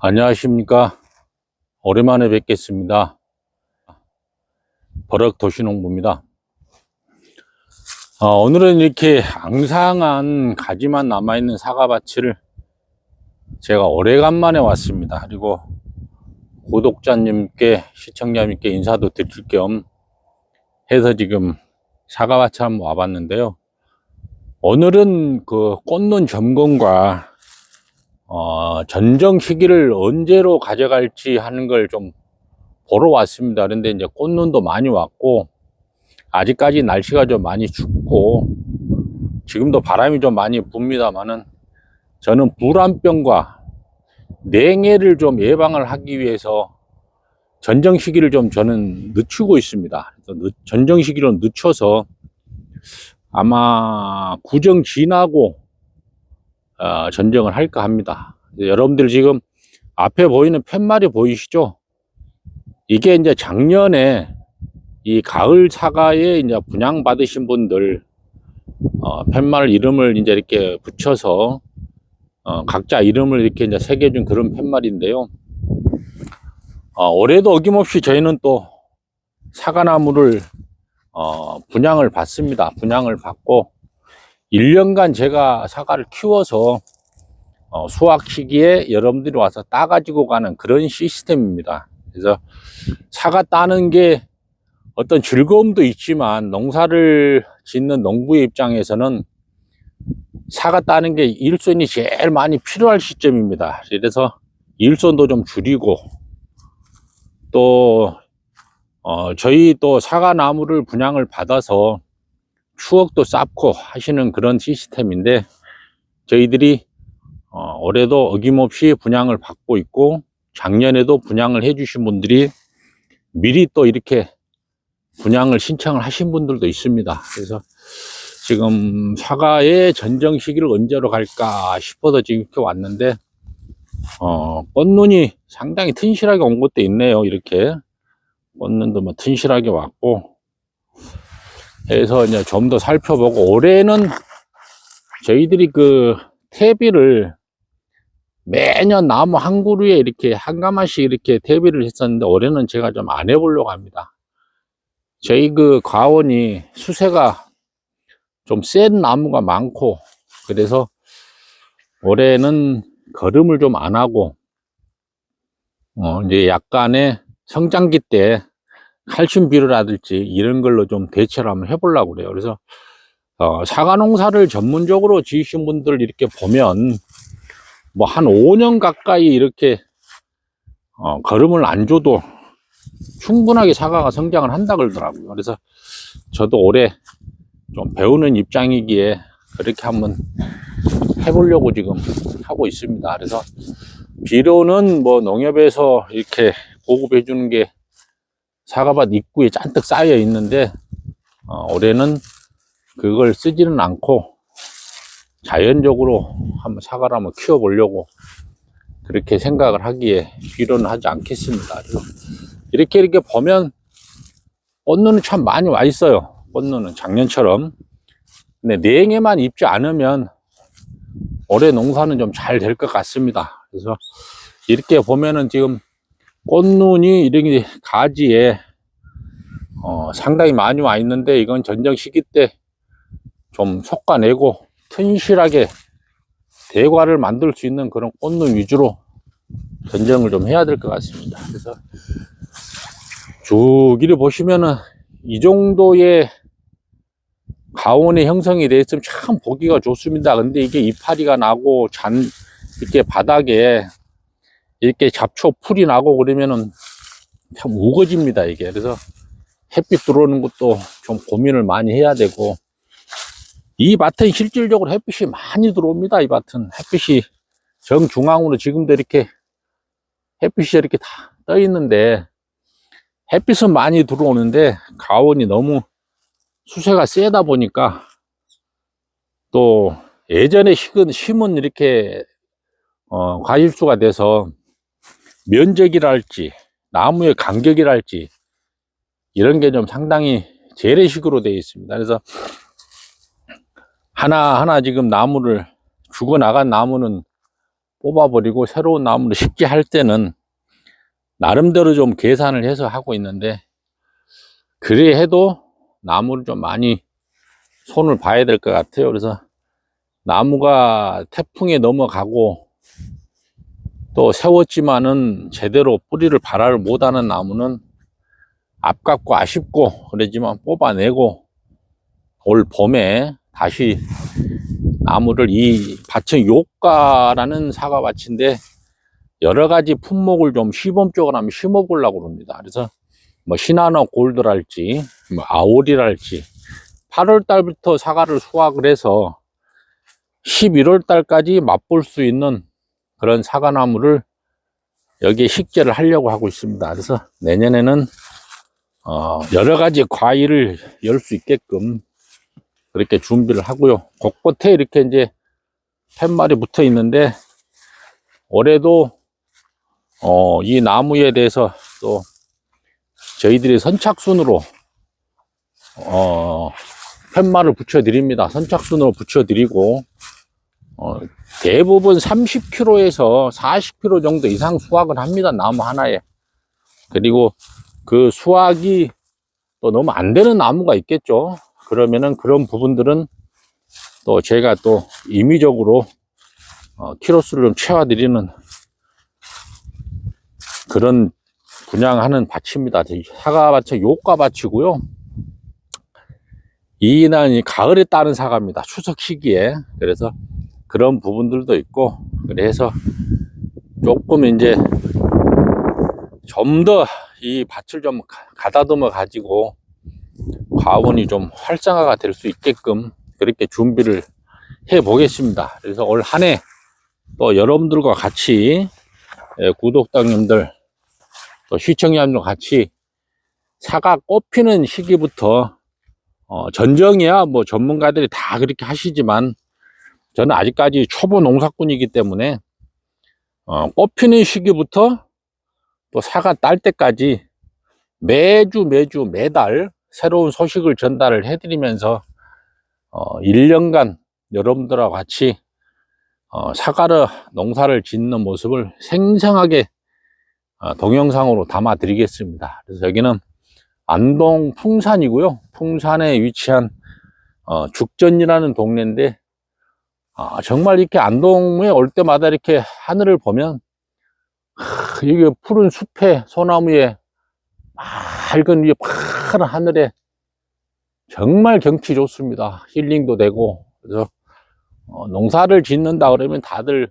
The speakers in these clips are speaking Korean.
안녕하십니까. 오랜만에 뵙겠습니다. 버럭 도시농부입니다. 어, 오늘은 이렇게 앙상한 가지만 남아있는 사과밭을 제가 오래간만에 왔습니다. 그리고 구독자님께, 시청자님께 인사도 드릴 겸 해서 지금 사과밭에 한번 와봤는데요. 오늘은 그 꽃눈 점검과 어, 전정 시기를 언제로 가져갈지 하는 걸 좀 보러 왔습니다. 그런데 이제 꽃눈도 많이 왔고, 아직까지 날씨가 좀 많이 춥고, 지금도 바람이 좀 많이 붑니다만은, 저는 불안병과 냉해를 좀 예방을 하기 위해서 전정 시기를 좀 저는 늦추고 있습니다. 전정 시기로 늦춰서 아마 구정 지나고 어, 전정을 할까 합니다. 여러분들 지금 앞에 보이는 팻말이 보이시죠? 이게 이제 작년에 이 가을 사과에 이제 분양 받으신 분들 어, 팻말 이름을 이제 이렇게 붙여서 어, 각자 이름을 이렇게 이제 새겨준 그런 팻말인데요. 어, 올해도 어김없이 저희는 또 사과나무를 어, 분양을 받습니다. 분양을 받고 1년간 제가 사과를 키워서 어, 수확 시기에 여러분들이 와서 따가지고 가는 그런 시스템입니다. 그래서 사과 따는 게 어떤 즐거움도 있지만 농사를 짓는 농부의 입장에서는 사과 따는 게 일손이 제일 많이 필요할 시점입니다. 그래서 일손도 좀 줄이고 또 어, 저희 또 사과 나무를 분양을 받아서 추억도 쌓고 하시는 그런 시스템인데 저희들이 어, 올해도 어김없이 분양을 받고 있고 작년에도 분양을 해주신 분들이 미리 또 이렇게 분양을 신청을 하신 분들도 있습니다. 그래서 지금 사과의 전정 시기를 언제로 갈까 싶어서 지금 이렇게 왔는데 어, 꽃눈이 상당히 튼실하게 온 것도 있네요. 이렇게 꽃눈도 뭐 튼실하게 왔고 해서 이제 좀 더 살펴보고 올해는 저희들이 그 퇴비를 매년 나무 한 그루에 이렇게 한 가마씩 이렇게 퇴비를 했었는데 올해는 제가 좀 안 해보려고 합니다. 저희 그 과원이 수세가 좀 센 나무가 많고 그래서 올해는 거름을 좀 안 하고 어 이제 약간의 성장기 때 칼슘 비료라든지 이런 걸로 좀 대체를 한번 해보려고 그래요. 그래서 어, 사과 농사를 전문적으로 지으신 분들 이렇게 보면 뭐 한 5년 가까이 이렇게 어, 걸음을 안 줘도 충분하게 사과가 성장을 한다 그러더라고요. 그래서 저도 올해 좀 배우는 입장이기에 그렇게 한번 해보려고 지금 하고 있습니다. 그래서 비료는 뭐 농협에서 이렇게 보급해 주는 게 사과밭 입구에 잔뜩 쌓여 있는데 어, 올해는 그걸 쓰지는 않고 자연적으로 한번 사과를 한번 키워보려고 그렇게 생각을 하기에 비료는 하지 않겠습니다. 이렇게 이렇게 보면 꽃눈은 참 많이 와 있어요. 꽃눈은 작년처럼. 근데 냉해만 입지 않으면 올해 농사는 좀 잘 될 것 같습니다. 그래서 이렇게 보면은 지금 꽃눈이 이렇게 가지에 어, 상당히 많이 와 있는데 이건 전정 시기 때 좀 솎아내고 튼실하게 대과를 만들 수 있는 그런 꽃눈 위주로 전정을 좀 해야 될 것 같습니다. 그래서 쭉 이리 보시면은 이 정도의 가온의 형성이 돼 있으면 참 보기가 좋습니다. 근데 이게 이파리가 나고 잔 이렇게 바닥에 이렇게 잡초 풀이 나고 그러면은 참 우거집니다 이게. 그래서 햇빛 들어오는 것도 좀 고민을 많이 해야 되고 이 밭은 실질적으로 햇빛이 많이 들어옵니다 이 밭은. 햇빛이 정중앙으로 지금도 이렇게 햇빛이 이렇게 다 떠 있는데 햇빛은 많이 들어오는데 가온이 너무 수세가 세다 보니까 또 예전에 심은, 심은 이렇게 어, 과일수가 돼서 면적이랄지 나무의 간격이랄지 이런 게 좀 상당히 재래식으로 되어 있습니다. 그래서 하나하나 지금 나무를 죽어 나간 나무는 뽑아버리고 새로운 나무를 심게 할 때는 나름대로 좀 계산을 해서 하고 있는데 그래 해도 나무를 좀 많이 손을 봐야 될 것 같아요. 그래서 나무가 태풍에 넘어가고 또 세웠지만은 제대로 뿌리를 발화를 못하는 나무는 아깝고 아쉽고 그러지만 뽑아내고 올 봄에 다시 나무를 이 밭은 요가라는 사과밭인데 여러 가지 품목을 좀 시범적으로 한번 심어보려고 합니다. 그래서 뭐 시나노 골드랄지 뭐 아오리랄지 8월 달부터 사과를 수확을 해서 11월 달까지 맛볼 수 있는 그런 사과나무를 여기에 식재를 하려고 하고 있습니다. 그래서 내년에는 어, 여러 가지 과일을 열 수 있게끔 그렇게 준비를 하고요. 곳곳에 이렇게 이제 팻말이 붙어 있는데 올해도 어, 이 나무에 대해서 또 저희들이 선착순으로 어, 팻말을 붙여 드립니다. 선착순으로 붙여 드리고 어, 대부분 30kg에서 40kg 정도 이상 수확을 합니다. 나무 하나에. 그리고 그 수확이 또 너무 안 되는 나무가 있겠죠. 그러면은 그런 부분들은 또 제가 또 임의적으로 어, 키로수를 좀 채워드리는 그런 분양하는 밭입니다. 사과밭은 요가밭이고요. 이날 가을에 따는 사과입니다. 추석 시기에. 그래서 그런 부분들도 있고, 그래서 조금 이제 좀 더 이 밭을 좀 가- 가다듬어 가지고 과원이 좀 활성화가 될 수 있게끔 그렇게 준비를 해 보겠습니다. 그래서 올 한 해 또 여러분들과 같이 예, 구독자님들 또 시청자님들 같이 사과 꽃피는 시기부터 어, 전정이야 뭐 전문가들이 다 그렇게 하시지만 저는 아직까지 초보 농사꾼이기 때문에 어, 꽃 피는 시기부터 또 사과 딸 때까지 매주 매주 매달 새로운 소식을 전달을 해드리면서 어, 1년간 여러분들과 같이 어, 사과를 농사를 짓는 모습을 생생하게 어, 동영상으로 담아 드리겠습니다. 그래서 여기는 안동 풍산이고요. 풍산에 위치한 어, 죽전이라는 동네인데 아, 정말 이렇게 안동에 올 때마다 이렇게 하늘을 보면 하, 이게 푸른 숲에 소나무에 맑은 이 파란 하늘에 정말 경치 좋습니다. 힐링도 되고 그래서 어, 농사를 짓는다 그러면 다들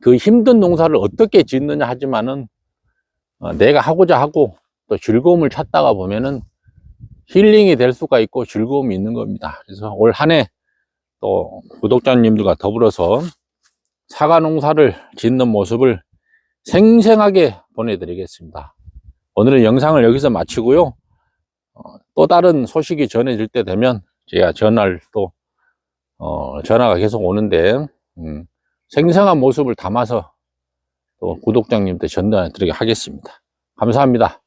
그 힘든 농사를 어떻게 짓느냐 하지만은 어, 내가 하고자 하고 또 즐거움을 찾다가 보면은 힐링이 될 수가 있고 즐거움이 있는 겁니다. 그래서 올 한해 또 구독자님들과 더불어서 사과 농사를 짓는 모습을 생생하게 보내드리겠습니다. 오늘은 영상을 여기서 마치고요. 어, 또 다른 소식이 전해질 때 되면 제가 전화를 또 어, 전화가 계속 오는데 음, 생생한 모습을 담아서 또 구독자님들 전달해 드리게 하겠습니다. 감사합니다.